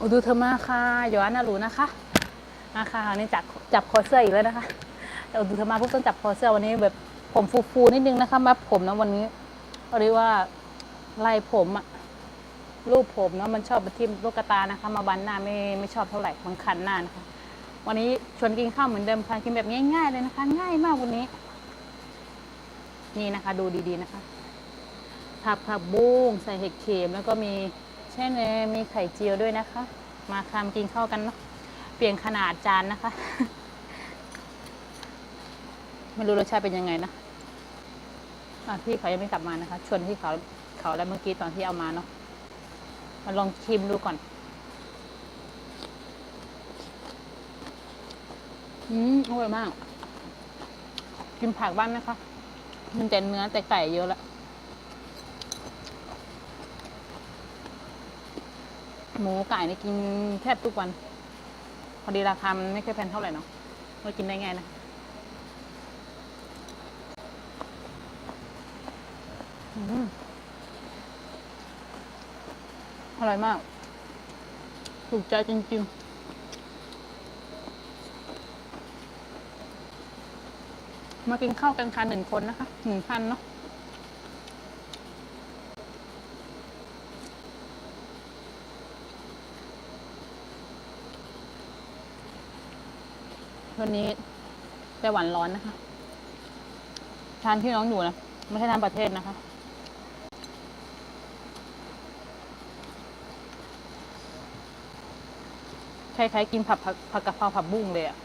อุดูเธอมาค่ะย้อนนารูนะคะมาค่ะคราวนี้จับจับคอเสื้ออีกแล้วนะคะแต่อุดูเธอมาพวกต้องจับคอเสื้อวันนี้แบบผมฟูๆนิดนึงนะคะมาผมนะวันนี้เรียกว่าไล่ผมอะรูปผมเนาะมันชอบไปทิ่มลูกกระตานะคะ มาบันหน้าไม่ไม่ชอบเท่าไหร่มันคันหน้านะคะวันนี้ชวนกินข้าวเหมือนเดิมค่ะกินแบบง่าย ๆ เลยนะคะ ง่ายมากวันนี้ นี่นะคะ ดูดีๆนะคะผักผักบุ้งใส่เห็ดเข็มแล้วก็มี ช่เนยมีไข่เจียวด้วยนะคะ มาคำกินข้าวกันเนาะเปลี่ยนขนาดจานนะคะ ไม่รู้รสชาติเป็นยังไงนะอะพี่เขายังไม่กลับมานะคะ ชวนที่เขาเขาแล้วเมื่อกี้ตอนที่เอามาเนาะมาลองชิมดูก่อน อืมอร่อยมาก กินผักบ้างนะคะ มันแต่เนื้อแต่ไก่เยอะแล้ว หมูไก่นี่กินแทบทุกวัน พอดีราคามันไม่ค่อยแพงเท่าไหร่เนาะเรากินได้ไงนะอืมอร่อยมาก ถูกใจจริงๆมากินข้าวกันค่ะหนึ่งคนนะคะหนึ่งพันเนาะ วันนี้ไต้หวันร้อนนะคะ ทานที่น้องอยู่นะ ไม่ใช่ทานประเทศนะคะคล้ายๆกินผัดผักผักกะเพราผักบุ้งเลยอะ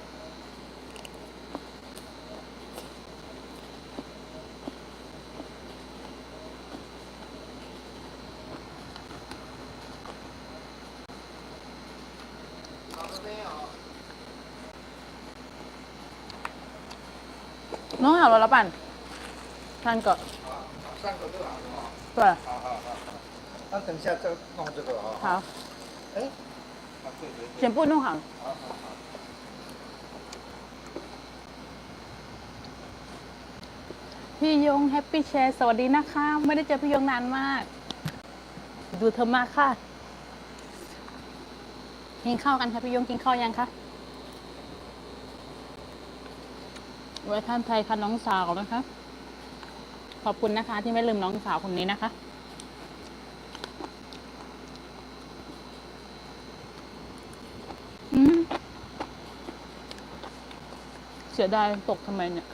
น้องเอาเราละปั่นทานก่อน 三个都好啊。 ตัว 好好好好。那等一下再弄这个啊。 เขา 哎。啊，对对 เสี 对。 ยงพูดน้องหาง 好好好。 พี่ยงแฮปปี้แชร์สวัสดีนะคะ ไม่ได้เจอพี่ยงนานมาก ดูเธอมากค่ะกินข้าวกันค่ะพี่ยงกินข้าวยังคะ ไว้ท่านไทยค่ะน้องสาวนะคะ ขอบคุณนะคะที่ไม่ลืมน้องสาวคนนี้นะคะอืเสียดายตกทำไมเนี่ย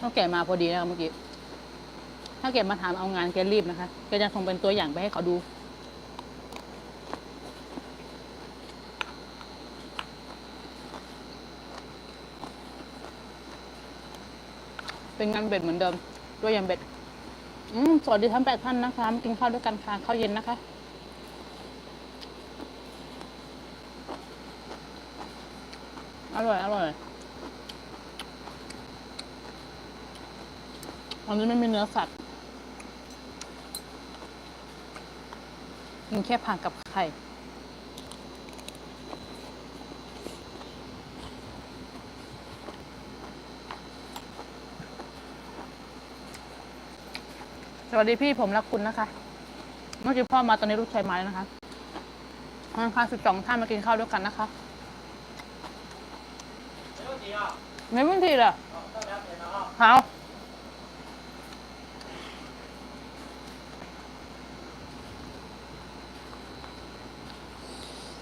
ถ้าแกมาพอดีนะคะเมื่อกี้ ถ้าแกมาถามเอางานแกรีบนะคะแกจะส่งเป็นตัวอย่างไปให้เขาดู เป็นงานเบ็ดเหมือนเดิมตัวอย่างเบ็ดอืมสวัสดีทั้งแปดท่านนะคะกินข้าวด้วยกันค่ะข้าวเย็นนะคะ อร่อย อร่อยอันนี้ไม่มีเนื้อสัตว์กินแค่ผักกับไข่ สวัสดีพี่ผมรักคุณนะคะ เมื่อกี้พ่อมาตอนนี้ลูกชายมาแล้วนะคะทางคารสิบสองท่านมากินข้าวด้วยกันนะคะไม่เป็นทีละเขา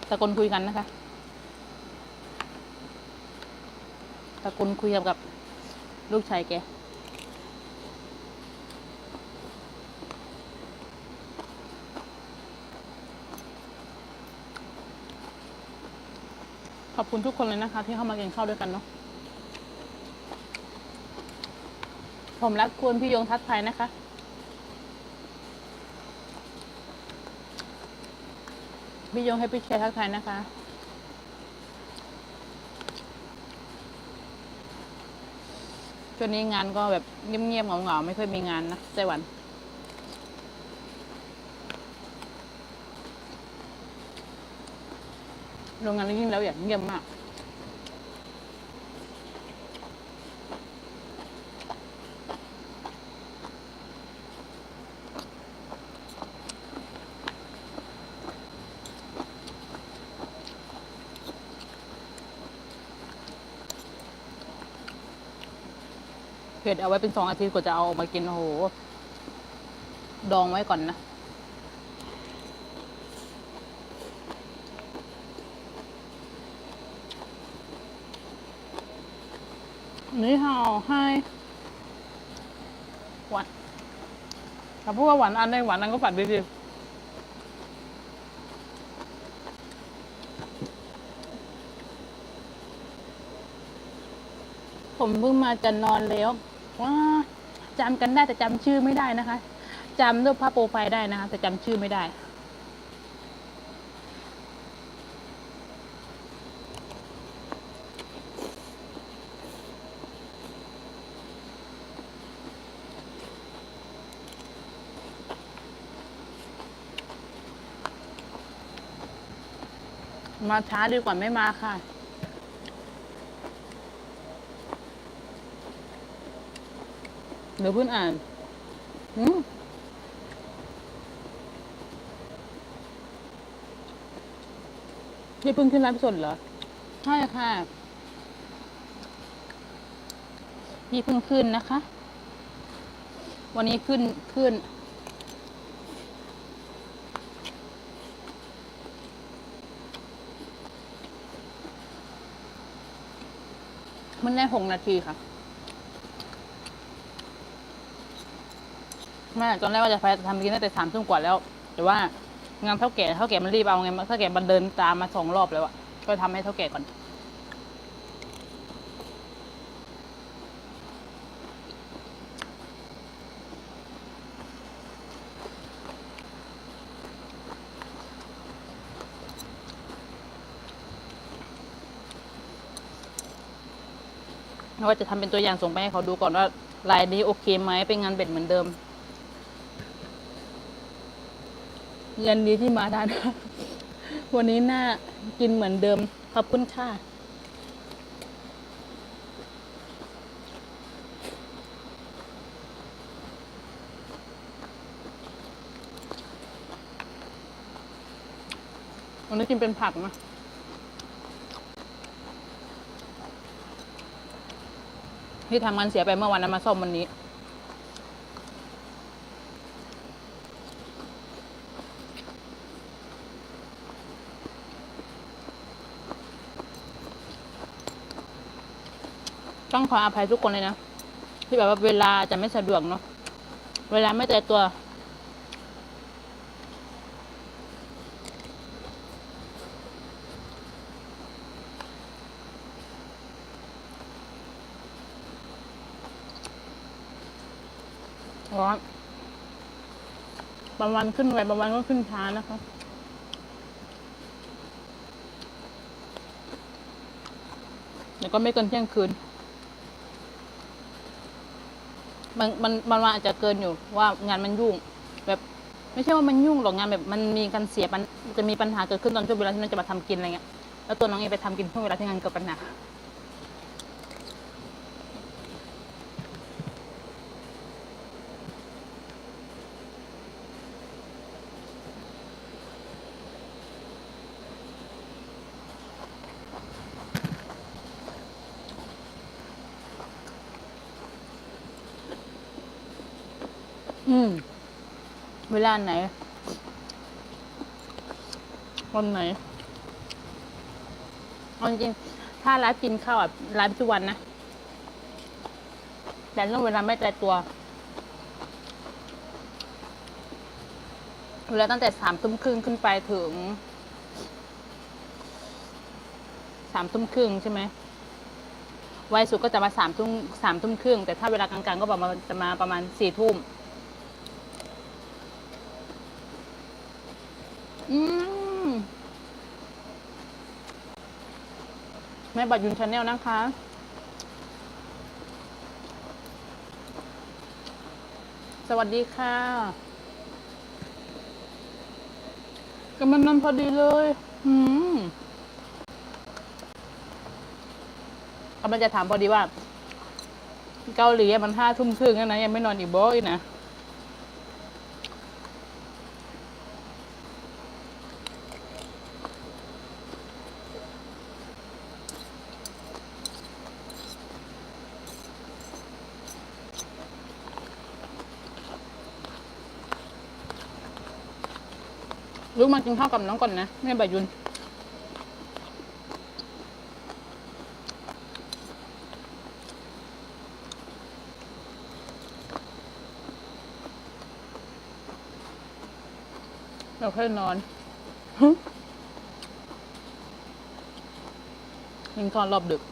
ตะกนคุยกันนะคะ ตะกนคุยกับลูกชายแก คุณทุกคนเลยนะคะ ที่เข้ามากินข้าวด้วยกันเนาะผมรักคุณพี่ยงทัศไทยนะคะ พี่ยงให้พี่แชร์ทักทยนะคะช่วงนี้งานก็แบบเงียบๆเหงาๆไม่ค่อยมีงานนะไต้หวัน โรงงานนี้ยิ่งแล้วอย่างเยี่ยมมาก เผ็ดเอาไว้เป็นสองอาทิตย์กว่าจะเอาออกมากินโอ้โห ดองไว้ก่อนนะ นี่ฮาวให้หวานถ้าพูดว่าหวานอันได้หวานอันก็ฝันไปสิผมเพิ่งมาจะนอนแล้วว้าจำกันได้แต่จำชื่อไม่ได้นะคะจำด้วยภาพโปรไฟล์ได้นะคะแต่จำชื่อไม่ได้ มาช้าดีกว่าไม่มาค่ะ เดี๋ยวเพิ่งอ่านอืมพี่เพิ่งขึ้นไลฟ์สดเหรอ ใช่ค่ะ พี่เพิ่งขึ้นนะคะ วันนี้ขึ้นขึ้น มันได้หกนาทีค่ะแม่ตอนแรกว่าจะไปทำกินตั้งแต่สามทุ่มกว่าแล้ว แต่ว่างานเท่าแก่เท่าแก่มันรีบเอาไงเท่าแก่มันเดินตามมาสองรอบแล้วอะก็ทำให้เท่าแก่ก่อน ว่าจะทำเป็นตัวอย่างส่งไปให้เขาดูก่อนว่าลายนี้โอเคไหมเป็นงานเบ็ดเหมือนเดิมยันดีที่มาทันวันนี้น่ากินเหมือนเดิม ขอบคุณค่ะวันนี้กินเป็นผักนะ ที่ทำงานเสียไปเมื่อวันนั้นมาซ่อมวันนี้ ต้องขออภัยทุกคนเลยนะ ที่แบบว่าเวลาจะไม่สะดวกเนาะเวลาไม่แต่ตัว ร้อนบางวันขึ้นไวบางวันก็ขึ้นช้านะคะเดี๋ยวก็ไม่เกินเที่ยงคืน มันมันบางวันอาจจะเกินอยู่ว่างานมันยุ่ง แบบไม่ใช่ว่ามันยุ่งหรอกงานแบบมันมีการเสียปัญจะมีปัญหาเกิดขึ้นตอนช่วงเวลาที่น้องจะมาทำกินอะไรเงี้ยแล้วตัวน้องเองไปทำกินช่วงเวลาที่งานเกิดปัญหา อืม เวลาไหน วันไหนเอาจริงถ้าร้านกินข้าวอะร้านทุกวันนะ แต่เรื่องเวลาไม่แต่ตัว เวลาตั้งแต่สามทุ่มครึ่งขึ้นไปถึงสามทุ่มครึ่งใช่ไหมไวสุดก็จะมาสามทุ่มสามทุ่มครึ่ง แต่ถ้าเวลากลางๆก็ประมาณจะมาประมาณสี่ทุ่ม อืมแม่บัตรยุนชาแนลนะคะ สวัสดีค่ะกำลังนันพอดีเลย อืมกำลังจะถามพอดีว่า เกาหลีมันห้าทุ่มครึ่งแล้วนะ ยังไม่นอนอีกบ่อยนะ ลูกมากินข้าวกับน้องก่อนนะแม่บายุนเราค่อยนอนฮึยิงตอนรอบดึก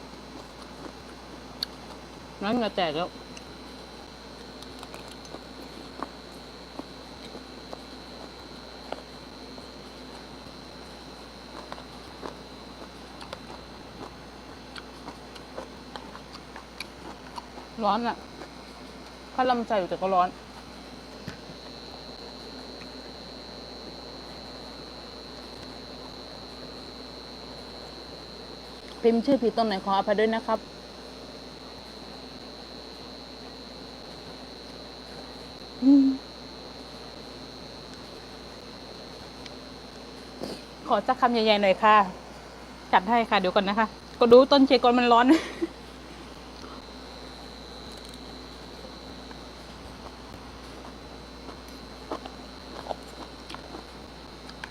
น้ำเหงาแตกแล้ว ร้อนอะถ้าลำใจอยู่แต่ก็ร้อน พิมพ์ชื่อผิดตรงไหนขออภัยด้วยนะครับขอสักคำใหญ่ๆหน่อยค่ะ จัดให้ค่ะ เดี๋ยวก่อนนะคะ ก็ดูต้นเชกอนมันร้อน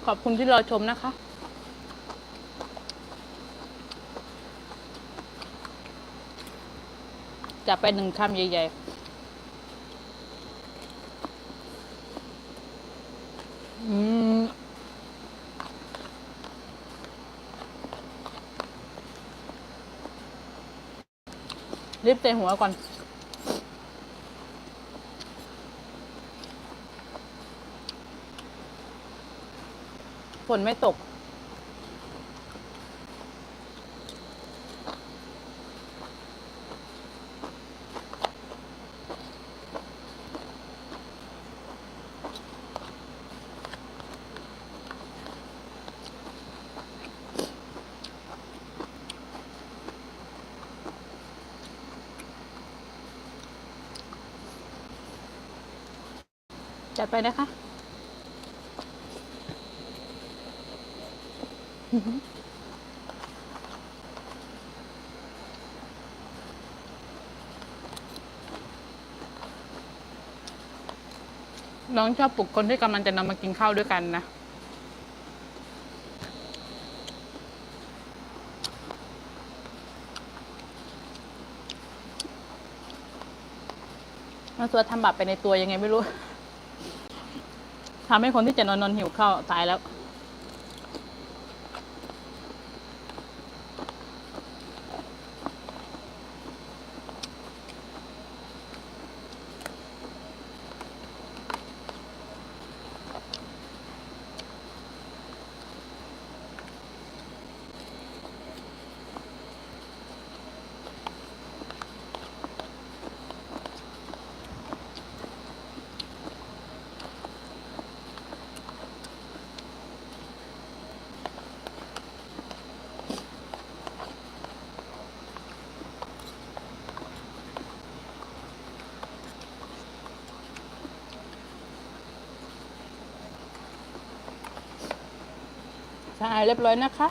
ขอบคุณที่รอชมนะคะ จะไปหนึ่งคำใหญ่ๆ อืมรีบเตะหัวก่อน ฝ นไม่ตก จัดไปนะคะ น้องชอบปลุกคนที่กำลังจะนำมากินข้าวด้วยกันนะ มันสวดทำบาปไปในตัวยังไงไม่รู้ ทำให้คนที่จะนอนนอนหิวข้าวตายแล้ว สะอาดเรียบร้อยนะคะ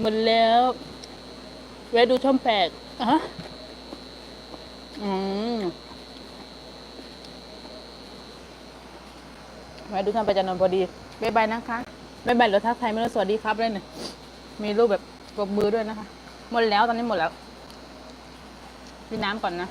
หมดแล้วแวะดูช่องแปลกอะอืมแวะดูช่องแปลกจะนอนพอดีบ๊ายบายนะคะบ๊ายบายหรือทักทายไม่รู้สวัสดีครับเลยเนี่ยมีรูปแบบปรบมือด้วยนะคะ หมดแล้วตอนนี้หมดแล้วกินน้ำก่อนนะ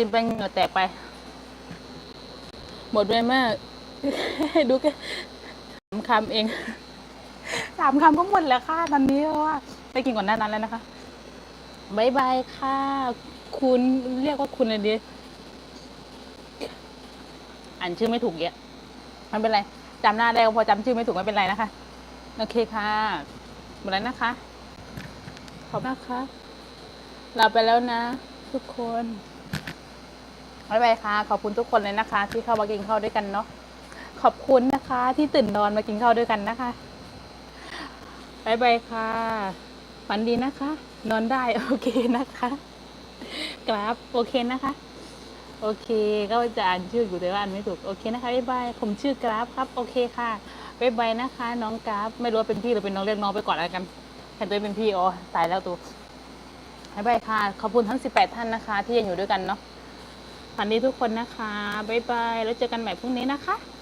กินไปเหงื่อแตกไป หมดเลยมาก ดูแค่สามคำเองสามคำก็หมดแล้วค่ะตอนนี้เพราะว่าไปกินก่อนหน้านั้นแล้วนะคะบายบายค่ะ คุณเรียกว่าคุณอะไรดีอ่านชื่อไม่ถูกเยอะไม่เป็นไรจำหน้าได้ก็พอจำชื่อไม่ถูกไม่เป็นไรนะคะ โอเคค่ะ หมดแล้วนะคะ ขอบคุณนะคะลาไปแล้วนะ ทุกคน บ๊ายบายค่ะ ขอบคุณทุกคนเลยนะคะ ที่เข้ามากินข้าวด้วยกันเนาะขอบคุณนะคะ ที่ตื่นนอนมากินข้าวด้วยกันนะคะบายบายค่ะฝันดีนะคะ นอนได้โอเคนะคะกราฟโอเคนะคะ โอเคก็จะอ่านชื่ออยู่แต่ว่าอ่านไม่ถูกโอเคนะคะบายบายผมชื่อกราฟครับโอเคค่ะบายบายนะคะ น้องกราฟไม่รู้ว่าเป็นพี่หรือเป็นน้องเรียกน้องไปก่อนแล้วกันแทนตัวเป็นพี่อ๋อตายแล้วตัวบายบายค่ะขอบคุณทั้ง 18 ท่านนะคะ ที่ยังอยู่ด้วยกันเนาะ ฝันดีทุกคนนะคะ บ๊ายบาย แล้วเจอกันใหม่พรุ่งนี้นะคะ